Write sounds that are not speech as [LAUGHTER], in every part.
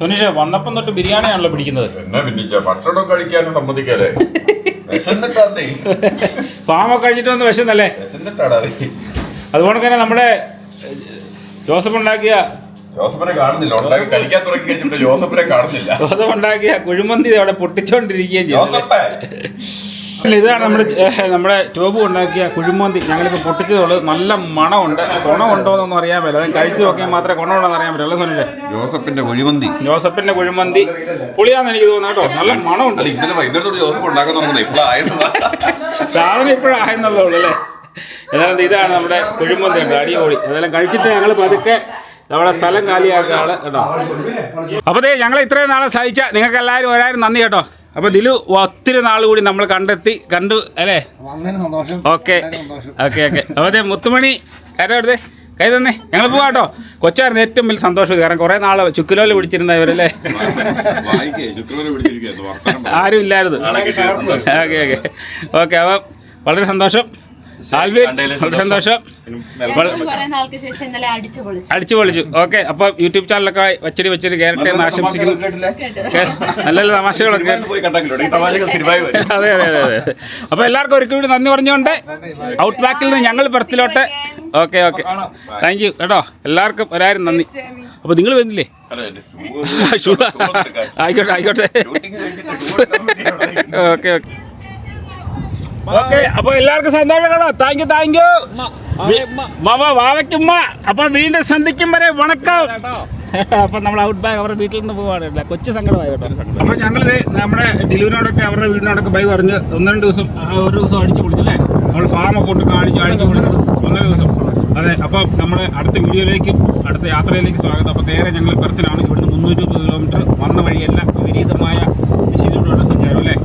സുനീഷ് വന്നപ്പം തൊട്ട് ബിരിയാണിയാണല്ലോ പിടിക്കുന്നത്. എന്നെ പിന്നിച്ച ഭക്ഷണം കഴിക്കാനും സമ്മതിക്കാതെ വിശന്നിട്ടാന്നേ കഴിച്ചിട്ട് വന്ന് വിശന്നല്ലേ? വിശന്നിട്ടാടാ. അതുകൊണ്ട് തന്നെ നമ്മുടെ ജോസഫ് ഉണ്ടാക്കിയ ജോസഫിനെ കാണുന്നില്ല. ഉണ്ടാക്കി കഴിക്കാൻ തുടങ്ങി കഴിഞ്ഞിട്ട് ജോസഫിനെ കാണുന്നില്ല. ജോസഫ് ഉണ്ടാക്കിയ കുഴിമന്തി അവിടെ പൊട്ടിച്ചോണ്ടിരിക്കുകയും ചെയ്തു. അല്ല, ഇതാണ് നമ്മൾ നമ്മുടെ ടോബ് ഉണ്ടാക്കിയ കുഴിമന്തി. ഞങ്ങളിപ്പോൾ പൊട്ടിച്ചതുള്ളൂ. നല്ല മണമുണ്ട്. ഗുണമുണ്ടോ എന്നൊന്നും അറിയാൻ പറ്റില്ല. അത് കഴിച്ചു നോക്കിയാൽ മാത്രമേ ഗുണമുണ്ടോ എന്ന് അറിയാൻ പറ്റില്ല സുനിലെ ജോസഫിന്റെ കുഴിമന്തി. ജോസഫിന്റെ കുഴിമന്തി. പുളിയാന്ന് എനിക്ക് തോന്നുന്നു കേട്ടോ. നല്ല മണമുണ്ട്. അല്ല ഇന്നലെ വൈകുന്നേരത്തോട് ജോസഫ് ഉണ്ടാക്കാൻ തുടങ്ങുന്നത് ഇപ്പോഴായതാ സാധനം ഇപ്പോഴായെന്നുള്ളൂ അല്ലേ? ഏതാണ്ട് ഇതാണ് നമ്മുടെ കുഴിമന്തി ഉണ്ട് അടിപൊളി. അതെല്ലാം കഴിച്ചിട്ട് ഞങ്ങൾ പതുക്കെ നമ്മുടെ സ്ഥലം കാലിയാക്കാണ് കേട്ടോ അപ്പോൾ ദേ ഞങ്ങൾ ഇത്രയും നാളെ സഹിച്ച നിങ്ങൾക്ക് എല്ലാവരും ഒരായിരം നന്ദി കേട്ടോ. അപ്പൊ ദിലു ഒത്തിരി നാൾ കൂടി നമ്മൾ കണ്ടെത്തി കണ്ടു അല്ലേ? ഓക്കെ. വളരെ സന്തോഷം. Okay okay. അപ്പൊ ദേ മുത്തുമണി കാര്യം എടുത്തേ. കൈ തന്നെ. ഞങ്ങൾ പോവാട്ടോ കേട്ടോ. കൊച്ചായിരുന്നു ഏറ്റവും വലിയ സന്തോഷം കാരണം കുറെ നാളെ ചുക്കിലോൽ പിടിച്ചിരുന്ന ഇവരല്ലേ ആരും ഇല്ലായിരുന്നു. Okay okay. ഓക്കെ അപ്പം വളരെ സന്തോഷം. സന്തോഷം. അടിച്ചു പൊളിച്ചു. അടിച്ചു പൊളിച്ചു. ഓക്കെ അപ്പൊ യൂട്യൂബ് ചാനലൊക്കെ വച്ചടി വെച്ചിട്ട് കയറട്ടെ എന്ന് ആശംസിക്കുന്നു. നല്ല നല്ല തമാശകളൊക്കെ അതെ അതെ അതെ അതെ. അപ്പൊ എല്ലാവർക്കും ഒരിക്കൽ കൂടി നന്ദി പറഞ്ഞുകൊണ്ട് ഔട്ട് ബാക്കിൽ നിന്ന് ഞങ്ങൾ പെർത്തിലോട്ട്. Okay okay. താങ്ക് യു കേട്ടോ എല്ലാവർക്കും ഒരായിരം നന്ദി. അപ്പൊ നിങ്ങൾ വരുന്നില്ലേ [LAUGHS] ആയിക്കോട്ടെ ആയിക്കോട്ടെ. Okay okay. ഓക്കെ അപ്പൊ എല്ലാവർക്കും സന്തോഷം കേട്ടോ. താങ്ക് യു താങ്ക് യു മാമ വാവയ്ക്കുമ്മ അപ്പൊ വീണ്ടും സന്ധിക്കും വരെ വണക്കം. [LAUGHS] അപ്പൊ നമ്മൾ ഔട്ട് ബാഗ് അവരുടെ വീട്ടിൽ നിന്ന് കേട്ടോ. കൊച്ചു സങ്കടമായി കേട്ടോ. അപ്പൊ ഞങ്ങൾ നമ്മുടെ ഡിലുവിനോടൊക്കെ അവരുടെ വീടിനോടൊക്കെ ബൈ പറഞ്ഞ് ഒന്ന് രണ്ട് ദിവസം ഒരു ദിവസം അടിച്ചു പൊളിച്ചല്ലേ നമ്മൾ ഫാമൊക്കെ കൊണ്ട് കാണിച്ച് അടിച്ചു പൊളിച്ചു. ഒന്നര ദിവസം. അതെ അപ്പം നമ്മുടെ അടുത്ത വീഡിയോയിലേക്കും അടുത്ത യാത്രയിലേക്ക് സ്വാഗതം. അപ്പോൾ നേരെ ഞങ്ങൾ പെർത്തിലാണ് ഇവിടുന്ന് മുന്നൂറ്റി മുപ്പത് കിലോമീറ്റർ വന്ന വഴിയെല്ലാം വിപരീതമായ ദിശയിലൂടെയുള്ള സഞ്ചാരം അല്ലേ?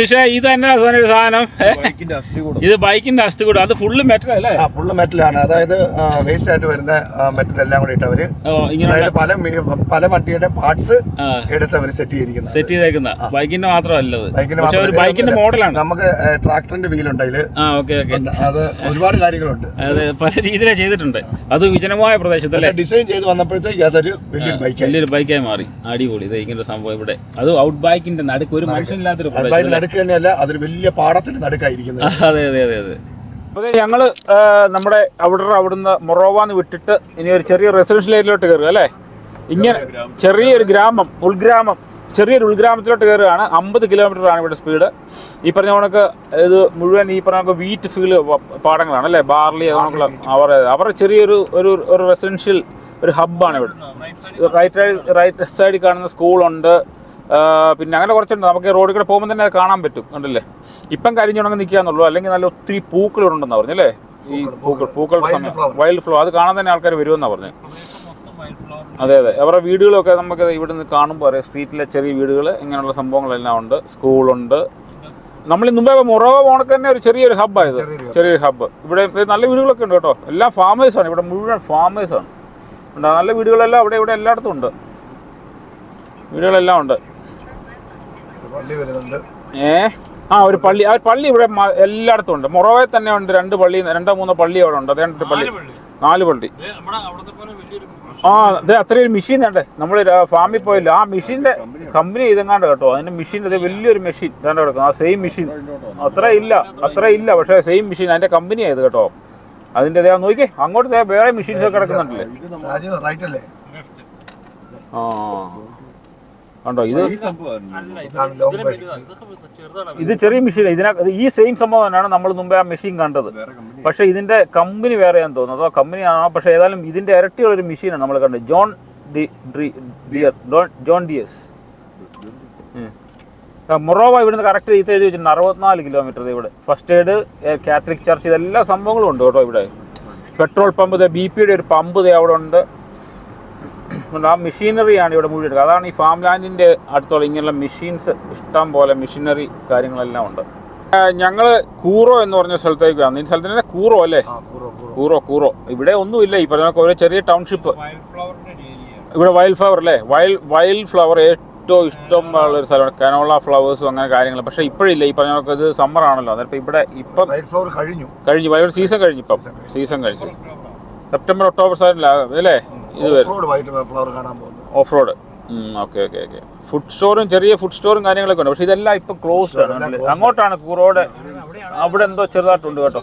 മനീഷ ഇത് തന്നെ ഒരു സാധനം? ഇത് ബൈക്കിന്റെ അസ്ഥി കൂടും. അത് ഫുള്ള് മെറ്റൽ അല്ലേ? ഫുള്ള് മെറ്റലാണ് അതായത് വേസ്റ്റ് ആയിട്ട് വരുന്ന മെറ്റൽ എല്ലാം കൂടി ഇട്ട് അവർ ഓ ഇങ്ങനെ അതായത് പല പല വണ്ടിയുടെ പാർട്സ് എടുത്തവര് എടുത്ത് സെറ്റ് ചെയ്തിരിക്കുന്നത്. സെറ്റ് ചെയ്തേക്കുന്ന ബൈക്കിന്റെ മാത്രമല്ല ബൈക്കിന് പക്ഷെ ഒരു ബൈക്കിന്റെ മോഡലാണ് നമുക്ക് ട്രാക്ടറിന്റെ വീലുണ്ട് അതിൽ. ആ ഓക്കെ ഓക്കെ. അത് ഒരുപാട് കാര്യങ്ങളുണ്ട്. അത് പല രീതിയിലാണ് ചെയ്തിട്ടുണ്ട്. അത് വിജനമായ പ്രദേശത്തല്ലേ? ഡിസൈൻ ചെയ്ത് വന്നപ്പോഴത്തേക്ക് അതൊരു വലിയൊരു ബൈക്കായി വലിയൊരു ബൈക്കായി മാറി. അടിപൊളി. ഇത് ഇങ്ങനെ സംഭവം ഇവിടെ. അത് ഔട്ട് ബൈക്കിന്റെ നടുക്ക് ഒരു മനുഷ്യനില്ലാത്തൊരു പ്രദേശം നടുക്ക് തന്നെയല്ല അതൊരു വലിയ പാടത്തിന്റെ നടുക്കായിരിക്കുന്നത്. [LAUGHS] അതെ അതെ അതെ അതെ. അപ്പൊ ഞങ്ങൾ ആ, നമ്മുടെ അവിടെ അവിടുന്ന് മൊറോവാന്ന് വിട്ടിട്ട് ഇനി ഒരു ചെറിയ റെസിഡൻഷ്യൽ ഏരിയയിലോട്ട് കയറുക അല്ലേ? ഇങ്ങനെ ചെറിയൊരു ഗ്രാമം ഉൾഗ്രാമം ചെറിയൊരു ഉൾഗ്രാമത്തിലോട്ട് കയറുകയാണ് അമ്പത് കിലോമീറ്റർ ആണ് ഇവിടെ സ്പീഡ് ഈ പറഞ്ഞ കണക്ക് ഇത് മുഴുവൻ ഈ പറഞ്ഞ കണക്ക് വീറ്റ് ഫീൽഡ് പാടങ്ങളാണ് അല്ലേ? ബാർലി അതുകൊണ്ടുള്ള അവർ അവരുടെ ചെറിയൊരു ഒരു ഒരു റെസിഡൻഷ്യൽ ഒരു ഹബ്ബാണ് ഇവിടെ. റൈറ്റ് റൈറ്റ് സൈഡിൽ കാണുന്ന സ്കൂളുണ്ട് പിന്നെ അങ്ങനെ കുറച്ചുണ്ട്. നമുക്ക് റോഡിൽ കൂടെ പോകുമ്പോൾ തന്നെ അത് കാണാൻ പറ്റും. കണ്ടില്ലേ? ഇപ്പം കരിഞ്ഞുണങ്ങി നിൽക്കാന്നുള്ളൂ അല്ലെങ്കിൽ നല്ല ഒത്തിരി പൂക്കൾ ഉണ്ടെന്നാണ് ഉണ്ടെന്നാ പറഞ്ഞല്ലേ ഈ പൂക്കൾ പൂക്കൾ സമയം. വൈൽഡ് ഫ്ലോ അത് കാണാൻ തന്നെ ആൾക്കാർ വരുമെന്നാണ് പറഞ്ഞത് അതെ അതെ. അവരുടെ വീടുകളൊക്കെ നമുക്ക് ഇവിടെ നിന്ന് കാണുമ്പോൾ അറിയാം. സ്ട്രീറ്റിലെ ചെറിയ വീടുകൾ ഇങ്ങനെയുള്ള സംഭവങ്ങളെല്ലാം ഉണ്ട്. സ്കൂളുണ്ട്. നമ്മൾ മുമ്പേ മൊറോവ പോണക്ക് തന്നെ ഒരു ചെറിയൊരു ഹബ്ബായത് ചെറിയൊരു ഹബ്ബ് ഇവിടെ നല്ല വീടുകളൊക്കെ ഉണ്ട് കേട്ടോ. എല്ലാം ഫാമേഴ്സാണ് ഇവിടെ മുഴുവൻ ഫാമേഴ്സാണ് ഉണ്ട് നല്ല വീടുകളെല്ലാം അവിടെ ഇവിടെ എല്ലായിടത്തും ഉണ്ട്. വീടുകളെല്ലാം ഉണ്ട്. ഏ? ആ ഒരു പള്ളി ആ പള്ളി ഇവിടെ എല്ലായിടത്തും ഉണ്ട്. മുറവേ തന്നെ ഉണ്ട്. രണ്ട് പള്ളി രണ്ടോ മൂന്നോ പള്ളി അവിടെ ഉണ്ട്. രണ്ട് പള്ളി. നാല് പള്ളി. ആ അതെ അത്രയും ഒരു മെഷീൻ ഉണ്ട്. നമ്മൾ ഫാമിൽ പോയില്ല. ആ മെഷീന്റെ കമ്പനി ഇതെങ്ങാണ്ട് കേട്ടോ. അതിന്റെ മെഷീൻ അത് വലിയൊരു മെഷീൻ ഇതാണ്ട് കിടക്കും ആ സെയിം മെഷീൻ അത്ര ഇല്ല. അത്ര ഇല്ല. പക്ഷേ സെയിം മെഷീൻ അതിന്റെ കമ്പനി ആയത് കേട്ടോ. അതിന്റെ ദേ നോക്കിയേ അങ്ങോട്ട് ദേ വേറെ മെഷീൻസ് ഒക്കെ കിടക്കുന്നുണ്ടല്ലേ? സാജു റൈറ്റ് അല്ലേ? ആ. കണ്ടോ? ഇത് ഇത് ചെറിയ മെഷീൻ ഇതിനകത്ത് ഈ സെയിം സംഭവം തന്നെയാണ് നമ്മൾ മുമ്പേ ആ മെഷീൻ കണ്ടത്. പക്ഷെ ഇതിന്റെ കമ്പനി വേറെയാന്ന് തോന്നുന്നു. അതോ കമ്പനി ആ പക്ഷേ ഏതായാലും ഇതിന്റെ ഇരട്ടിയുള്ള ഒരു മെഷീനാണ് നമ്മൾ കണ്ടത്. ജോൺ ഡി ഡ്രി- ഡിയർ ജോൺ ഡിയസ് മൊറോവ ഇവിടുന്ന് കറക്റ്റ് ഇത് എഴുതി വെച്ചിട്ടുണ്ട്. അറുപത്തിനാല് കിലോമീറ്റർ ഇവിടെ. ഫസ്റ്റ് എയ്ഡ് കാത്തലിക് ചർച്ച് ഇതെല്ലാ സംഭവങ്ങളും ഉണ്ട് കേട്ടോ ഇവിടെ. പെട്രോൾ പമ്പ് ബി പിയുടെ ഒരു പമ്പ് ദേ അവിടെ ഉണ്ട്. ആ മെഷീനറിയാണ് ഇവിടെ മുഴുവൻ എടുക്കുക. അതാണ് ഈ ഫാം ലാൻഡിന്റെ അടുത്തുള്ള ഇങ്ങനെയുള്ള മെഷീൻസ് ഇഷ്ടം പോലെ മെഷീനറി കാര്യങ്ങളെല്ലാം ഉണ്ട്. ഞങ്ങൾ കൂറോ എന്ന് പറഞ്ഞ സ്ഥലത്തേക്ക് വന്നു. ഈ സ്ഥലത്തിന് തന്നെ കൂറോ അല്ലേ? ആ കൂറോ കൂറോ. ഇവിടെ ഒന്നുമില്ല. ഈ പറഞ്ഞ ഒരു ചെറിയ ടൗൺഷിപ്പ്. ഇവിടെ വൈൽഡ് ഫ്ലവർ അല്ലേ? വൈൽഡ് വൈൽഡ് ഫ്ലവർ ഏറ്റവും ഇഷ്ടം ഉള്ള ഒരു സ്ഥലമാണ്. കനോള ഫ്ലവേഴ്സും അങ്ങനെ കാര്യങ്ങൾ പക്ഷേ ഇപ്പോഴില്ല. ഈ പറഞ്ഞ ഇത് സമ്മർ ആണല്ലോ. അന്നേരം ഇവിടെ ഇപ്പം കഴിഞ്ഞു. കഴിഞ്ഞു. വൈൽഡ് സീസൺ കഴിഞ്ഞു ഇപ്പം. സീസൺ കഴിഞ്ഞു. സെപ്റ്റംബർ ഒക്ടോബർ സാധനം അല്ലേ? ഇത് off road okay okay okay. Food സ്റ്റോറും ചെറിയ ഫുഡ് സ്റ്റോറും കാര്യങ്ങളൊക്കെ ഉണ്ട്. പക്ഷെ ഇതെല്ലാം ഇപ്പം ക്ലോസ് ആണ്. അങ്ങോട്ടാണ് കൂറോടെ. അവിടെ എന്തോ ചെറുതായിട്ടുണ്ട് കേട്ടോ.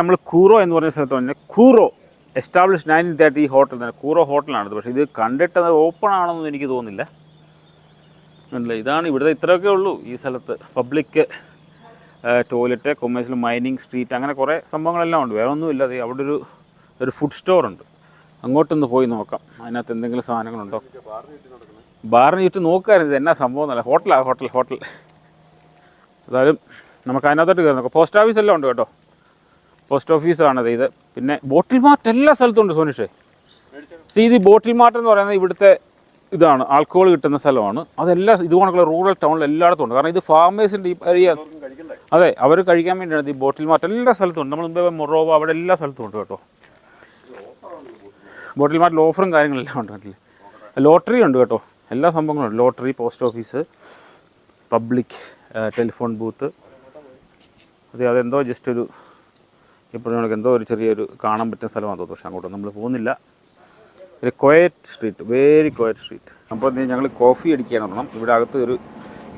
നമ്മൾ കൂറോ എന്ന് പറഞ്ഞ സ്ഥലത്ത് തന്നെ കൂറോ എസ്റ്റാബ്ലിഷ് നയന്റീൻ തേർട്ടി ഹോട്ടൽ തന്നെ. കൂറോ ഹോട്ടലാണിത് പക്ഷേ ഇത് കണ്ടിട്ട് അത് ഓപ്പൺ ആണെന്നൊന്നും എനിക്ക് തോന്നുന്നില്ല. അല്ല ഇതാണ് ഇവിടുത്തെ ഇത്രയൊക്കെ ഉള്ളൂ ഈ സ്ഥലത്ത്. Public toilet commercial mining street അങ്ങനെ കുറേ സംഭവങ്ങളെല്ലാം ഉണ്ട്. വേറെ ഒന്നുമില്ല. അത് അവിടെ ഒരു ഒരു ഫുഡ് സ്റ്റോർ ഉണ്ട്. അങ്ങോട്ടൊന്ന് പോയി നോക്കാം. അതിനകത്ത് എന്തെങ്കിലും സാധനങ്ങളുണ്ടോ? ബാറിന് ചുറ്റും നോക്കുകയായിരുന്നു എന്നാ സംഭവം എന്നല്ല. ഹോട്ടലാണ് ഹോട്ടൽ ഹോട്ടൽ. എന്തായാലും നമുക്ക് അതിനകത്തോട്ട് കയറി നോക്കാം. പോസ്റ്റ് ഓഫീസ് എല്ലാം ഉണ്ട് കേട്ടോ. പോസ്റ്റ് ഓഫീസാണത് ഇത്. പിന്നെ ബോട്ടിൽ മാർട്ട് എല്ലാ സ്ഥലത്തും ഉണ്ട് സോനിഷേ. സി ഇത് ബോട്ടിൽ മാർട്ട് എന്ന് പറയുന്നത് ഇവിടുത്തെ ഇതാണ്. ആൽക്കഹോൾ കിട്ടുന്ന സ്ഥലമാണ്. അതെല്ലാം ഇത് കണക്കുള്ള റൂറൽ ടൗണിൽ എല്ലായിടത്തും ഉണ്ട്. കാരണം ഇത് ഫാമേഴ്സിന്റെ ഈ ഏരിയ. അതെ അവർ കഴിക്കാൻ വേണ്ടിയാണ് ഈ ബോട്ടിൽ മാർട്ട്. എല്ലാ സ്ഥലത്തും ഉണ്ട്. നമ്മൾ മുമ്പേ മൊറോവ അവിടെ എല്ലാ സ്ഥലത്തും ഉണ്ട് കേട്ടോ. ബോട്ടിൽ മാർട്ടിൽ ഓഫറും കാര്യങ്ങളെല്ലാം ഉണ്ട് കണ്ടില്ലേ ലോട്ടറി ഉണ്ട് കേട്ടോ. എല്ലാ സംഭവങ്ങളും ഉണ്ട്. Lottery post office public telephone booth. അതെ അതെന്തോ ജസ്റ്റ് ഒരു ഇപ്പോൾ നമുക്ക് എന്തോ ഒരു ചെറിയൊരു കാണാൻ പറ്റുന്ന സ്ഥലമാണ് തോന്നുന്നു. പക്ഷേ അങ്ങോട്ട് നമ്മൾ പോകുന്നില്ല. ഒരു quiet street very quiet street അപ്പോൾ ഞങ്ങൾ കോഫി അടിക്കാൻ വരണം. ഇവിടെ അകത്ത് ഒരു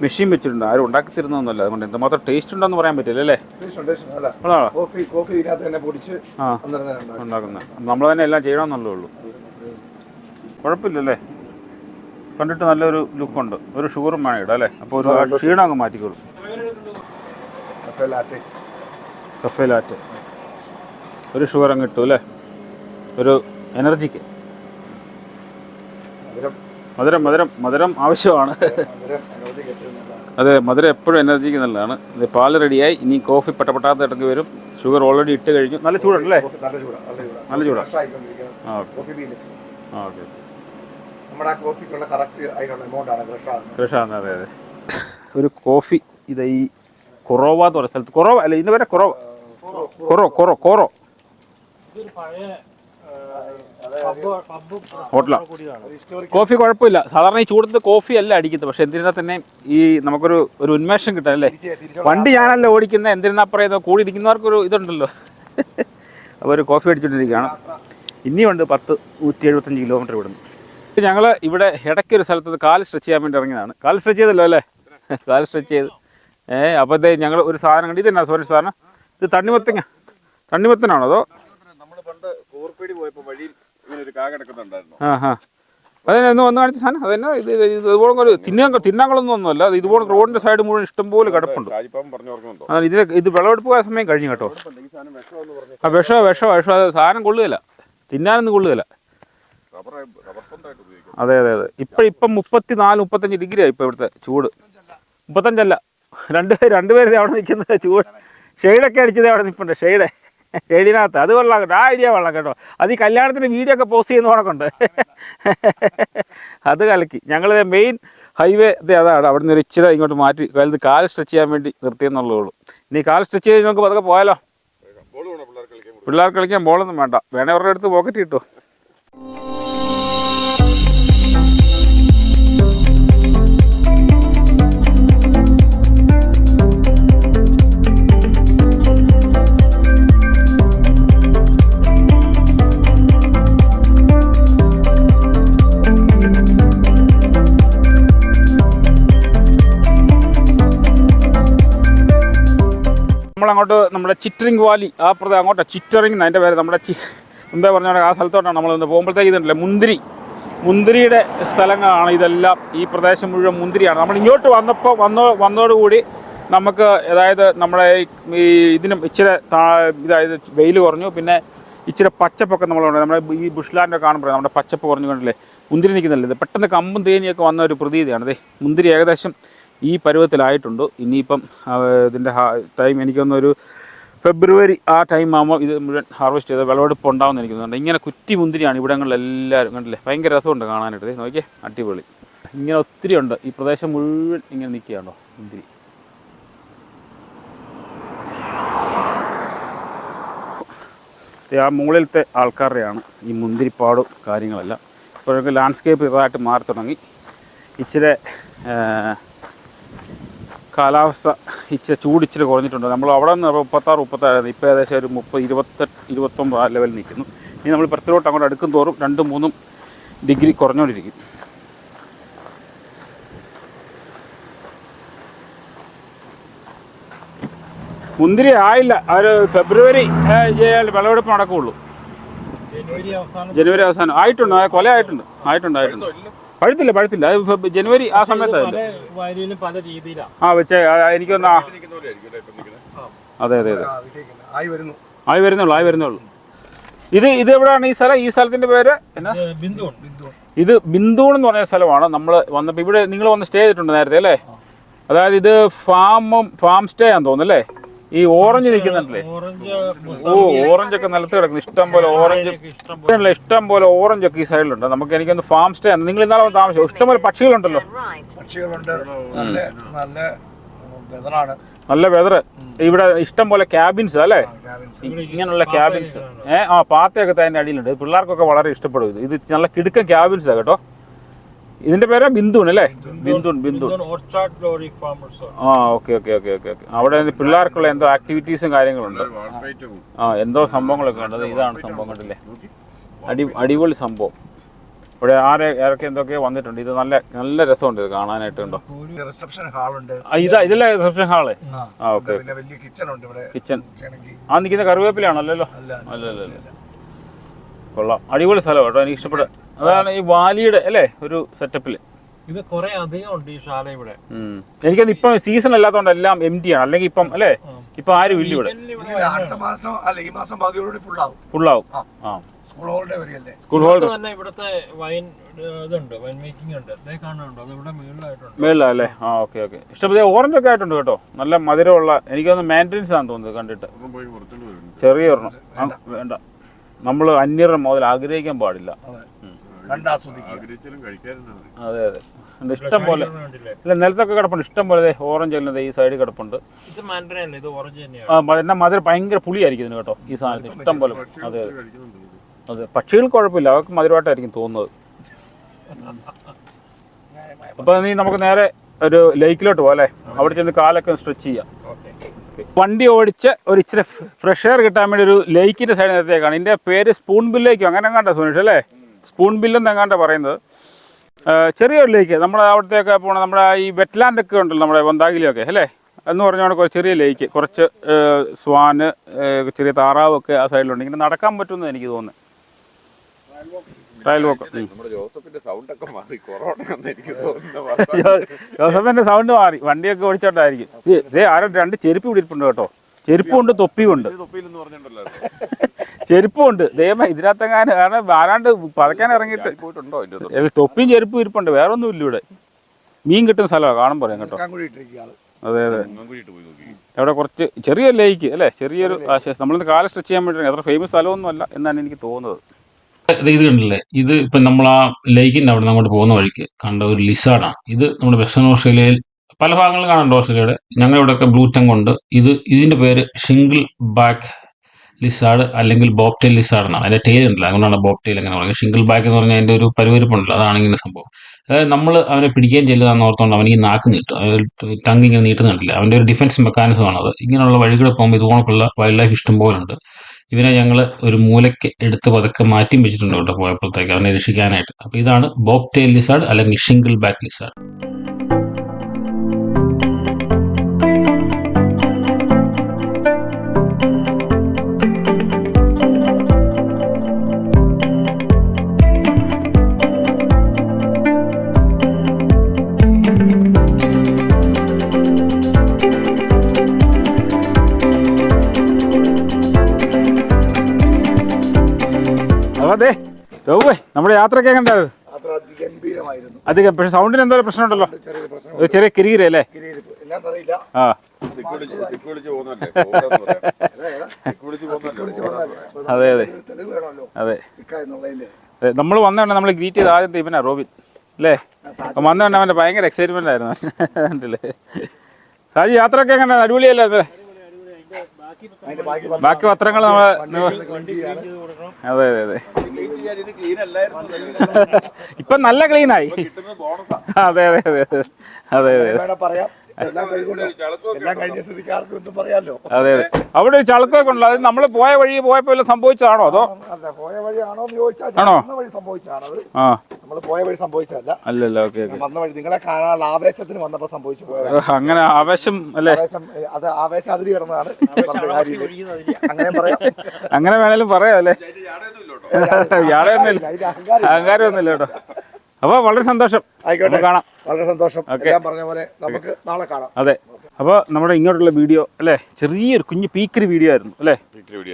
മെഷീൻ വെച്ചിട്ടുണ്ട്. ആരും ഉണ്ടാക്കി തരുന്നൊന്നുമല്ല അതുകൊണ്ട് എന്തുമാത്രം ടേസ്റ്റ് ഉണ്ടെന്ന് പറയാൻ പറ്റില്ല അല്ലേ? കോഫി കോഫി ഇതിനകത്ത് തന്നെ പൊടിച്ച് ആ. ഉണ്ടാക്കും. ഉണ്ടാക്കുന്നത് നമ്മൾ തന്നെ എല്ലാം ചെയ്യണമെന്നുള്ളേ ഉള്ളൂ. കുഴപ്പമില്ലല്ലേ? കണ്ടിട്ട് നല്ലൊരു ലുക്കുണ്ട് ഒരു ഷുഗറും വേണം ഇടാം അല്ലേ? അപ്പോൾ ഒരു ക്ഷീണം അങ്ങ് മാറ്റിക്കോളും. കഫേ ലാറ്റെ കഫേ ലാറ്റ് ഒരു ഷുഗർ അങ്ങ് കിട്ടും അല്ലേ? ഒരു എനർജിക്ക് മധുരം. മധുരം മധുരം. മധുരം ആവശ്യമാണ്. അതെ മധുരം എപ്പോഴും എനർജിക്ക് നല്ലതാണ്. പാൽ പാൽ റെഡിയായി ഇനി കോഫി പെട്ടപ്പെട്ടാത്ത ഇടയ്ക്ക് വരും. ഷുഗർ ഓൾറെഡി ഇട്ട് കഴിഞ്ഞു. നല്ല ചൂടല്ലേ നല്ല ചൂടാ നല്ല ചൂടാ. നല്ല ചൂടാ. ഫ്രഷ് ആ ഓക്കെ. Coffee beans. ആ ഓക്കെ നമ്മുടെ ആ കോഫിക്കുള്ള കറക്റ്റ് അതിനുള്ള അതെ അതെ. ഒരു കോഫി ഇത് ഈ കൊറോവ എന്ന് പറയുന്ന സ്ഥലത്ത് കൊറോവ അല്ല? ഇന്ന് വരെ കൊറോവ. കൊറോ കൊറോ. കോറോ ഹോട്ടലാണ് കോഫി കുഴപ്പമില്ല. സാധാരണ ഈ ചൂടത്ത് കോഫി അല്ല അടിക്കുന്നത്. പക്ഷെ എന്തിനാ തന്നെ ഈ നമുക്കൊരു ഒരു ഉന്മേഷം കിട്ടാൻ അല്ലേ? വണ്ടി ഞാനല്ല ഓടിക്കുന്നത് എന്തിനാ പറയുന്നത് കൂടി ഇരിക്കുന്നവർക്കൊരു ഇതുണ്ടല്ലോ. [LAUGHS] അപ്പോൾ ഒരു കോഫി അടിച്ചുകൊണ്ടിരിക്കുകയാണ്. ഇനിയുണ്ട് പത്ത് നൂറ്റി എഴുപത്തഞ്ച് കിലോമീറ്റർ ഇവിടുന്ന്. ഞങ്ങൾ ഇവിടെ ഇടയ്ക്ക് ഒരു സ്ഥലത്ത് കാൽ സ്ട്രെച്ച് ചെയ്യാൻ വേണ്ടി ഇറങ്ങിയതാണ്. കാൽ സ്ട്രെച്ച് ചെയ്തല്ലോ അല്ലേ? [LAUGHS] കാൽ സ്ട്രെച്ച് ചെയ്ത്. ഏ അപ്പോൾ ഇതേ ഞങ്ങൾ ഒരു സാധനം കണ്ട് ഇതെന്നാ? സോറി സാധനം. ഇത് തണ്ണിമത്തങ്ങ. തണ്ണിമത്തനാണോ അതോ? നമ്മൾ പണ്ട് കോർപ്പേടി പോയപ്പോൾ വഴിയിൽ ഇങ്ങനെ ഒരു കാ കിടക്കുന്നുണ്ടായിരുന്നു ആ. ഹാ അതെന്നെ ഒന്ന് വന്ന് കാണിച്ച സാധനം. അതന്നെ ഇത് ഇത് ഇതുപോലെ തിന്നാൻ തിന്നാങ്കളൊന്നും ഒന്നുമല്ല അത് ഇതുപോലെ റോഡിന്റെ സൈഡ് മുഴുവൻ ഇഷ്ടംപോലെ കിടപ്പുണ്ട്. ഇതിന് ഇത് വിളവെടുപ്പ് പോയ സമയം കഴിഞ്ഞു കേട്ടോ. ആ വിഷമ വിഷമ വിഷമോ അത് സാധനം കൊള്ളുകയില്ല. തിന്നാനൊന്നും കൊള്ളുകയില്ല. അതെ അതെ അതെ. ഇപ്പം ഇപ്പം മുപ്പത്തി നാല് മുപ്പത്തഞ്ച് ഡിഗ്രിയാണ് ഇപ്പം ഇവിടുത്തെ ചൂട്. മുപ്പത്തഞ്ചല്ല. രണ്ട് പേര് രണ്ട് പേര് അവിടെ നിൽക്കുന്നത് ചൂട്. ഷെയ്ഡൊക്കെ അടിച്ചത് അവിടെ നിൽപ്പുണ്ട് ഷെയ്ഡ്. ഷെയ്ഡിനകത്ത് അത് കൊള്ളാം കേട്ടോ. ആ ഐഡിയ കൊള്ളാം കേട്ടോ. അത് ഈ കല്യാണത്തിന്റെ വീഡിയോ ഒക്കെ പോസ്റ്റ് ചെയ്യുന്ന കണക്കുണ്ട്. അത് കലക്കി. ഞങ്ങൾ മെയിൻ ഹൈവേ അതാണ്. അവിടെ നിന്ന് ഇച്ചിരി ഇങ്ങോട്ട് മാറ്റി കാലത്ത് കാൽ സ്ട്രെച്ച് ചെയ്യാൻ വേണ്ടി നിർത്തിയെന്നുള്ളേ ഉള്ളൂ. ഇനി കാൽ സ്ട്രെച്ച് ചെയ്ത് നമുക്ക് പതുക്കെ പോയാലോ? പിള്ളേർ കളിക്കാൻ ബോളൊന്നും വേണ്ട. വേണേ അവരുടെ അടുത്ത് പോക്കറ്റ് കിട്ടുമോ നമ്മളങ്ങോട്ട് നമ്മുടെ ചിറ്ററിങ് വാലി ആ പ്രദേശം അങ്ങോട്ട് ചിറ്ററിംഗ് അതിന്റെ പേര് നമ്മുടെ ചി മുമ്പേ പറഞ്ഞ ആ സ്ഥലത്തോട്ടാണ് നമ്മൾ പോകുമ്പോഴത്തേക്ക് ഇതുണ്ടല്ലേ മുന്തിരി. മുന്തിരിയുടെ സ്ഥലങ്ങളാണ് ഇതെല്ലാം ഈ പ്രദേശം മുഴുവൻ മുന്തിരിയാണ്. നമ്മൾ ഇങ്ങോട്ട് വന്നപ്പോൾ വന്നോ വന്നതോടുകൂടി നമുക്ക് അതായത് നമ്മുടെ ഈ- ഇതിനും ഇച്ചിരി താ ഇതായത് വെയിൽ കുറഞ്ഞു. പിന്നെ ഇച്ചിരി പച്ചപ്പൊക്കെ നമ്മൾ നമ്മുടെ ഈ ബുഷ് ലാൻഡൊക്കെ കാണുമ്പോൾ നമ്മുടെ പച്ചപ്പ് കുറഞ്ഞു കണ്ടില്ലേ മുന്തിരി നിൽക്കുന്നില്ല? ഇത് പെട്ടെന്ന് കമ്പും തേനിയൊക്കെ വന്ന ഒരു പ്രതീതിയാണ്. അതെ മുന്തിരി ഏകദേശം ഈ പരുവത്തിലായിട്ടുണ്ട്. ഇനിയിപ്പം ഇതിന്റെ ടൈം എനിക്കൊന്നൊരു ഫെബ്രുവരി ആ ടൈം ആകുമ്പോൾ ഇത് മുഴുവൻ ഹാർവെസ്റ്റ് ചെയ്ത് വിളവെടുപ്പ് ഉണ്ടാവുമെന്ന് എനിക്ക് തോന്നുന്നുണ്ട് ഇങ്ങനെ കുറ്റി മുന്തിരിയാണ് ഇവിടങ്ങളിലെല്ലാവരും കണ്ടില്ലേ? ഭയങ്കര രസമുണ്ട് കാണാനായിട്ട്. നോക്കിയേ അടിപൊളി. ഇങ്ങനെ ഒത്തിരി ഉണ്ട്. ഈ പ്രദേശം മുഴുവൻ ഇങ്ങനെ നിൽക്കുകയാണോ മുന്തിരി. ആ മുകളിലത്തെ ആൾക്കാരുടെയാണ് ഈ മുന്തിരിപ്പാടും കാര്യങ്ങളെല്ലാം. ഇപ്പോഴൊക്കെ ലാൻഡ്സ്കേപ്പ് ഇതായിട്ട് മാറി തുടങ്ങി. ഇച്ചിരി കാലാവസ്ഥ ഇച്ചിരി ചൂട് ഇച്ചിരി കുറഞ്ഞിട്ടുണ്ട്. നമ്മൾ അവിടെ നിന്ന് മുപ്പത്താറ് മുപ്പത്താറ് ഇപ്പോൾ ഏകദേശം ഒരു മുപ്പത് ഇരുപത്തെട്ട് ഇരുപത്തൊമ്പത് ആ ലെവലിൽ നിൽക്കുന്നു. ഇനി നമ്മൾ പുറത്തിലോട്ട് അങ്ങോട്ട് അടുക്കും തോറും രണ്ടും മൂന്നും ഡിഗ്രി കുറഞ്ഞുകൊണ്ടിരിക്കും. മുന്തിരി ആയില്ല. ഒരു ഫെബ്രുവരി വിളവെടുപ്പ് നടക്കുകയുള്ളൂ. ജനുവരി അവസാനം. ആയിട്ടുണ്ട്? കൊല ആയിട്ടുണ്ട്. ആയിട്ടുണ്ട് ആയിട്ടുണ്ട്. പഴുത്തില്ല പഴുത്തില്ല. അത് ജനുവരി ആ സമയത്ത് വയലിലും പല രീതിയിലാണ് ആ വെച്ച ആ അതെ അതെ അതെ. ആയി വരുന്നു ആയി വരുന്നുള്ളൂ ആയി വരുന്നുള്ളൂ. ഇത് ഇത് എവിടെയാണ് ഈ സ്ഥലം? ഈ സ്ഥലത്തിന്റെ പേര് ഇത് ബിന്ദു ബിന്ദൂൺ എന്ന് പറഞ്ഞ സ്ഥലമാണ്. നമ്മൾ വന്നപ്പോൾ ഇവിടെ നിങ്ങൾ വന്ന് സ്റ്റേ ചെയ്തിട്ടുണ്ട് നേരത്തെ അല്ലേ? അതായത് ഇത് ഫാമും ഫാം സ്റ്റേ ആണെന്ന് തോന്നുന്നു അല്ലേ? ഈ ഓറഞ്ച് നിൽക്കുന്നുണ്ടല്ലേ? ഓറഞ്ച് ഓ ഓറഞ്ച് ഒക്കെ നിലത്ത് കിടക്കുന്നു. ഇഷ്ടം പോലെ ഓറഞ്ച് ഇഷ്ടം ഇഷ്ടം പോലെ ഓറഞ്ച് ഒക്കെ ഈ സൈഡിലുണ്ട് നമുക്ക് എനിക്കൊന്ന് ഫാം സ്റ്റേ ആണ്. നിങ്ങൾ ഇന്നാളെ താമസിച്ചു? ഇഷ്ടം പോലെ പക്ഷികളുണ്ടല്ലോ. പക്ഷികളുണ്ട്. നല്ല നല്ല വെതറാണ്. നല്ല വെതർ ഇവിടെ ഇഷ്ടം പോലെ ക്യാബിൻസ് അല്ലേ? ഇങ്ങനെയുള്ള ക്യാബിൻസ് ഏഹ് ആ പാത്തയൊക്കെ അതിന്റെ അടിയിലുണ്ട്. പിള്ളേർക്കൊക്കെ വളരെ ഇഷ്ടപ്പെടും ഇത്. ഇത് നല്ല കിടുക്കൻ ആ കേട്ടോ. ഇതിന്റെ പേര് ബിന്ദുൺ അല്ലേ? Bindoon Bindoon orchard glory farmers ആ okay okay okay okay okay. അവിടെ പിള്ളേർക്കുള്ള എന്തോ ആക്ടിവിറ്റീസും കാര്യങ്ങളും ഉണ്ട് ആ എന്തോ സംഭവങ്ങളൊക്കെ ഉണ്ട് അത് ഇതാണ് സംഭവം കണ്ടില്ലേ? അടി അടിപൊളി സംഭവം. ഇവിടെ ആരെ ആരൊക്കെ എന്തൊക്കെയോ വന്നിട്ടുണ്ട്. ഇത് നല്ല നല്ല രസമുണ്ട് ഇത് കാണാനായിട്ട് ഉണ്ടോ റിസപ്ഷൻ ഹാളുണ്ട് ആ, ഇതാ ഇതല്ലേ റിസപ്ഷൻ ഹാൾ ആ. ഓക്കെ പിന്നെ വലിയ കിച്ചൺ ഉണ്ട് ഇവിടെ. കിച്ചൺ ആ നിൽക്കുന്ന കറിവേപ്പിലാണല്ലോ അല്ലല്ലോ. അല്ല അല്ല അല്ല. കൊള്ളാം. അടിപൊളി സ്ഥലം കേട്ടോ. എനിക്ക് ഇഷ്ടപ്പെട്ട അതാണ് ഈ വാലിയുടെ അല്ലേ ഒരു സെറ്റപ്പിൽ ഇത് കുറെ അധികം ഉണ്ട് ഈ ശാല ഇവിടെ. എനിക്കത് ഇപ്പം സീസൺ അല്ലാത്തതുകൊണ്ട് എല്ലാം എം ടി ആണ്. അല്ലെങ്കിൽ ഇപ്പം അല്ലേ ഇപ്പൊ ആരും ഇല്ല ഇവിടെ. അടുത്ത മാസം അല്ല ഈ മാസം ഫുള്ളാവും ഫുള്ളാവും സ്കൂൾ ഹോളിഡേ സ്കൂൾ ഇവിടുത്തെ തന്നെ ഇവിടുത്തെ വൈൻ ഇതുണ്ട് വൈൻ മേക്കിംഗ് ഉണ്ട്. ഇതേ കാണുന്നുണ്ടോ. അത് ഇവിടെ മുകളിലായിട്ടുണ്ട് മേളിലല്ലേ? ആ ഓക്കെ ഓക്കെ. ഇഷ്ടപ്പെട്ട ഓറഞ്ച് ഒക്കെ ആയിട്ടുണ്ട് കേട്ടോ. നല്ല മധുരമുള്ള എനിക്കൊന്ന് മാൻഡ്രിൻസ് ആണെന്ന് തോന്നുന്നത് കണ്ടിട്ട്. ചെറിയ ഒരെണ്ണം. ആ, വേണ്ട. നമ്മൾ അന്യരുടെ മുതൽ ആഗ്രഹിക്കാൻ പാടില്ല. അതെ അതെ. അതെ ഇഷ്ടം പോലെ? ഇല്ല നിലത്തൊക്കെ കിടപ്പുണ്ട്. ഇഷ്ടം പോലെ ദേ ഓറഞ്ച് എല്ലാം ദേ ഈ സൈഡ് കിടപ്പുണ്ട്. ഇത് മാൻഡ്രൻ ഇത് ഓറഞ്ച് തന്നെയാണ് ആ എന്നാ മധുരം ഭയങ്കര പുളിയായിരിക്കും ഇതിന് കേട്ടോ ഈ സാധനത്തിന്. ഇഷ്ടം പോലെ. അതെ അതെ. കഴിക്കുന്നുണ്ട് അതെ പക്ഷികൾ കുഴപ്പമില്ല. അവർക്ക് മധുരമായിട്ടായിരിക്കും തോന്നുന്നത്. അപ്പൊ നീ നമുക്ക് നേരെ ഒരു ലേക്കിലോട്ട് പോകാം അല്ലേ? അവിടെ ചെന്ന് കാലൊക്കെ സ്ട്രെച്ച് ചെയ്യാം. ഓക്കെ. വണ്ടി ഓടിച്ച് ഒരു ഇച്ചിരി ഫ്രഷ് എയർ കിട്ടാൻ വേണ്ടി ഒരു ലേക്കിന്റെ സൈഡ് നിർത്തിയേക്കാണ് ഇതിന്റെ പേര് സ്പൂൺ ബില്ലേക്കും അങ്ങനെ കണ്ട സുനീഷ് അല്ലേ? സ്പൂൺ ബില്ലെന്ന് എങ്ങാണ്ട് പറയുന്നത്. ചെറിയൊരു ലേക്ക് നമ്മുടെ അവിടത്തേക്ക് പോണ നമ്മുടെ ഈ വെറ്റ്ലാൻഡ് ഒക്കെ ഉണ്ടല്ലോ നമ്മുടെ വന്താകിലിയൊക്കെ അല്ലേ? എന്ന് പറഞ്ഞാൽ കുറച്ച് ചെറിയ ലേക്ക് കുറച്ച് സ്വാന് ചെറിയ താറാവൊക്കെ ആ സൈഡിലുണ്ട് ഇങ്ങനെ നടക്കാൻ പറ്റുമെന്ന് എനിക്ക് തോന്നുന്നു. ജോസഫിന്റെ സൗണ്ട് ഒക്കെ മാറി. കൊറോണ എനിക്ക് തോന്നുന്നു ജോസഫിന്റെ സൗണ്ട് മാറി. വണ്ടിയൊക്കെ ഓടിച്ചോണ്ടായിരിക്കും. ഇതേ ആരോ രണ്ട് ചെരുപ്പ് പിടിപ്പുണ്ട് കേട്ടോ. ചെരുപ്പുണ്ട് തൊപ്പിയുണ്ട്. തൊപ്പിയിലെന്ന് [LAUGHS] പറഞ്ഞിട്ടുണ്ടല്ലോ ചെരുപ്പുണ്ട് ദൈവം ഇതിനകത്തെങ്ങാനും കാരണം ആരാണ്ട് പതക്കാൻ ഇറങ്ങിയിട്ട് പോയിട്ടുണ്ടോ അതിന്റെ തൊപ്പിയും ചെരുപ്പും ഇരിപ്പുണ്ട്. വേറെ ഒന്നും ഇല്ല ഇവിടെ. മീൻ കിട്ടുന്ന സ്ഥലമാണ് കാണാൻ പറയാം കേട്ടോ. അതെ അതെ. അവിടെ കുറച്ച് ചെറിയ ലേക്ക് അല്ലേ? ചെറിയൊരു ആശയം നമ്മളിന്ന് കാലം സ്ട്രെച്ച് ചെയ്യാൻ വേണ്ടി അത്ര ഫേമസ് സ്ഥലമൊന്നും അല്ല എന്നാണ് എനിക്ക് തോന്നുന്നത്. ഇത് കണ്ടില്ലേ ഇത് ഇപ്പം നമ്മൾ ആ ലേക്കിന്റെ അവിടെ അങ്ങോട്ട് പോകുന്ന വഴിക്ക് കണ്ട ഒരു ലിസാർഡാണ് ഇത് നമ്മുടെ വെസ്റ്റേൺ ഓസ്ട്രേലിയയിൽ പല ഭാഗങ്ങളിലും കാണുന്നുണ്ട് ഓസ്ട്രേലിയയുടെ. ഞങ്ങളിവിടെയൊക്കെ ബ്ലൂ ടങ് ഉണ്ട്. ഇത് ഇതിന്റെ പേര് ഷിംഗിൾ ബാക്ക് ലിസാർഡ് അല്ലെങ്കിൽ ബോപ്റ്റെയിൽ ലിസാർഡ് എന്നാണ്. അതിന്റെ ടെയിൽ ഉണ്ടല്ലോ. അതുകൊണ്ടാണ് ബോപ്റ്റെയിൽ അങ്ങനെ പറയുന്നത്. ഷിംഗിൾ ബാക്ക് എന്ന് പറഞ്ഞാൽ അതിന്റെ ഒരു പരിവരിപ്പുണ്ടല്ലോ. അതാണ് ഇങ്ങനെ സംഭവം. അതായത് നമ്മൾ അവനെ പിടിക്കാൻ ചെല്ലുകയെന്ന് ഓർത്തുകൊണ്ട് അവൻ ഈ നാക്ക് നീട്ടും. ടങ് ഇങ്ങനെ നീട്ടുന്നുണ്ടല്ലോ. അവന്റെ ഒരു ഡിഫൻസ് മെക്കാനിസം ആണത് ഇങ്ങനെയുള്ള വഴികൾ പോകുമ്പോൾ ഇതുപോലുള്ള വൈൽഡ് ലൈഫ് ഇഷ്ടം പോലെ ഉണ്ട് ഇതിനെ ഞങ്ങൾ ഒരു മൂലയ്ക്ക് എടുത്ത് പതുക്കെ മാറ്റി വെച്ചിട്ടുണ്ട് കേട്ടോ പോയപ്പോഴത്തേക്ക്. അവനെ രക്ഷിക്കാനായിട്ട്. അപ്പോൾ ഇതാണ് ബോബ് ടെയിൽ ലിസാർഡ് അല്ലെങ്കിൽ ഷിംഗിൾ ബാക്ക് ലിസാർഡ്. അതെ രഘുവേ നമ്മുടെ യാത്രയൊക്കെ എങ്ങനെയാണ് അധികം പക്ഷെ സൗണ്ടിന് എന്തോ പ്രശ്നം പ്രശ്നം ഒരു ചെറിയ കിരീര അല്ലേ? ആ. അതെ അതെ. അതെ നമ്മൾ വന്നോണ്ട് നമ്മൾ ഗ്രീറ്റ് ചെയ്ത് ആദ്യം ഇവനാ റോബിൻ. അല്ലേ? വന്നോണ്ട് അവന്റെ ഭയങ്കര എക്സൈറ്റ്മെന്റ് ആയിരുന്നു. കണ്ടില്ലേ? സാജി യാത്രയൊക്കെ എങ്ങനെ? അടിപൊളിയല്ലേ? ബാക്കി പത്രങ്ങൾ നമ്മൾ അതെ അതെ അതെ. ഇപ്പൊ നല്ല ക്ലീനായി അതെ അതെ അതെ അതെ. അതെ പറയാം. എല്ലാം കഴിഞ്ഞ സ്ഥിതിക്ക് ആർക്കും ഒന്നും പറയാമല്ലോ അതെ അതെ. അവിടെ ഒരു ചളക്കൊക്കെ ഉണ്ടല്ലോ അത് നമ്മൾ പോയ വഴി പോയപ്പോ സംഭവിച്ചതാണോ അതോ? അല്ല പോയ വഴി എന്ന് ചോദിച്ചാൽ ആണോ? വന്ന വഴി ആ. നമ്മൾ പോയ വഴി സംഭവിച്ചതല്ല. അല്ലല്ല ഓക്കെ ഓക്കെ. വന്ന വഴി നിങ്ങളെ കാണാനുള്ള ആവേശത്തിന് വന്നപ്പോ സംഭവിച്ചു പോയത് അങ്ങനെ ആവേശം അല്ലേ? ആവേശം ഏ, അത് ആവേശം അതിരി കിടന്നതാണ് പറഞ്ഞ കാര്യമില്ല അങ്ങനെ പറയാം. അങ്ങനെ വേണേലും പറയാം അല്ലേ? അതിന്റെ അഹങ്കാരം ഒന്നുമില്ല കേട്ടോ. അപ്പോൾ വളരെ സന്തോഷം. ആയിക്കോട്ടെ. കാണാം. വളരെ സന്തോഷം. എല്ലാം പറഞ്ഞ പോലെ നമുക്ക് നാളെ കാണാം. അതെ. അപ്പോൾ നമ്മുടെ ഇങ്ങോട്ടുള്ള വീഡിയോ അല്ലേ? ചെറിയൊരു കുഞ്ഞു പീക്കറി വീഡിയോ ആയിരുന്നു അല്ലേ?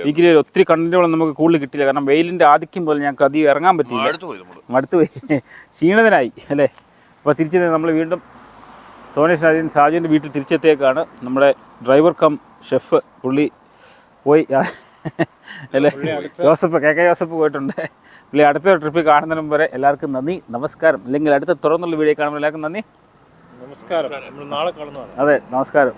പീക്കറി ഒത്തിരി കണ്ടന്റുകളും നമുക്ക് കൂടുതൽ കിട്ടില്ല കാരണം വെയിലിന്റെ ആധിക്യം പോലെ ഞങ്ങൾക്ക് അധികം ഇറങ്ങാൻ പറ്റില്ല അടുത്ത് പോയി ക്ഷീണതനായി മടുത്തു പോയി. [LAUGHS] ക്ഷീണിതനായി അല്ലേ? അപ്പോൾ തിരിച്ചു നമ്മൾ വീണ്ടും സോനേഷ് രാജൻ സാജുവിന്റെ വീട്ടിൽ തിരിച്ചെത്തിയേക്കാണ്. നമ്മുടെ ഡ്രൈവർ കം ഷെഫ് പുള്ളി പോയി. [LAUGHS] അല്ലേ? ജോസഫ് കെ കെ ജോസഫ് പോയിട്ടുണ്ട്. പുള്ളി അടുത്ത ട്രിപ്പിൽ കാണുന്നതിന് മുമ്പ് വരെ എല്ലാവർക്കും നന്ദി നമസ്കാരം. അല്ലെങ്കിൽ അടുത്ത തുറന്നുള്ള വീഡിയോ കാണുമ്പോൾ എല്ലാവർക്കും നന്ദി. നമസ്കാരം. അതെ നമസ്കാരം.